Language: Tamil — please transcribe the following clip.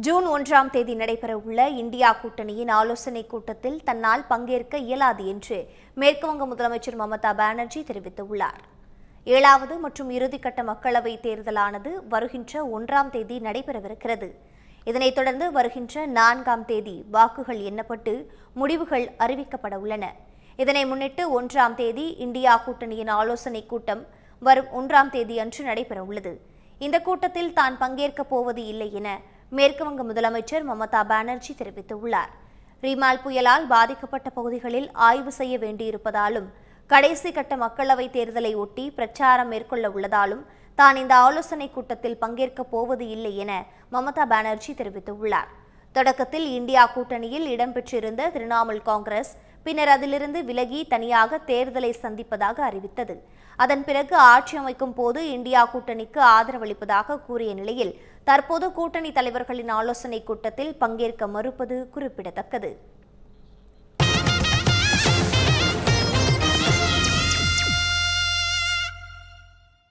ஜூன் ஒன்றாம் தேதி நடைபெறவுள்ள இந்தியா கூட்டணியின் ஆலோசனைக் கூட்டத்தில் தன்னால் பங்கேற்க இயலாது என்று மேற்குவங்க முதலமைச்சர் மமதா பானர்ஜி தெரிவித்துள்ளார். ஏழாவது மற்றும் இறுதிக்கட்ட மக்களவைத் தேர்தலானது வருகின்ற ஒன்றாம் தேதி நடைபெறவிருக்கிறது. இதனைத் தொடர்ந்து வருகின்ற நான்காம் தேதி வாக்குகள் எண்ணப்பட்டு முடிவுகள் அறிவிக்கப்பட உள்ளன. இதனை முன்னிட்டு ஒன்றாம் தேதி இந்தியா கூட்டணியின் ஆலோசனைக் கூட்டம் வரும் ஒன்றாம் தேதி அன்று நடைபெறவுள்ளது. இந்த கூட்டத்தில் தான் பங்கேற்கப் போவது இல்லை என மேற்குவங்க முதலமைச்சர் மமதா பானர்ஜி தெரிவித்துள்ளார். ரிமால் புயலால் பாதிக்கப்பட்ட பகுதிகளில் ஆய்வு செய்ய வேண்டியிருப்பதாலும் கடைசி கட்ட மக்களவைத் தேர்தலை ஒட்டி பிரச்சாரம் மேற்கொள்ள உள்ளதாலும் தான் இந்த ஆலோசனைக் கூட்டத்தில் பங்கேற்கப் போவது இல்லை என மமதா பானர்ஜி தெரிவித்துள்ளார். தொடக்கத்தில் இந்தியா கூட்டணியில் இடம்பெற்றிருந்த திரிணாமுல் காங்கிரஸ் பின்னர் அதிலிருந்து விலகி தனியாக தேர்தலை சந்திப்பதாக அறிவித்தது. அதன் பிறகு ஆட்சி அமைக்கும் போது இந்தியா கூட்டணிக்கு ஆதரவளிப்பதாக கூறிய நிலையில் தற்போது கூட்டணி தலைவர்களின் ஆலோசனைக் கூட்டத்தில் பங்கேற்க மறுப்பது குறிப்பிடத்தக்கது.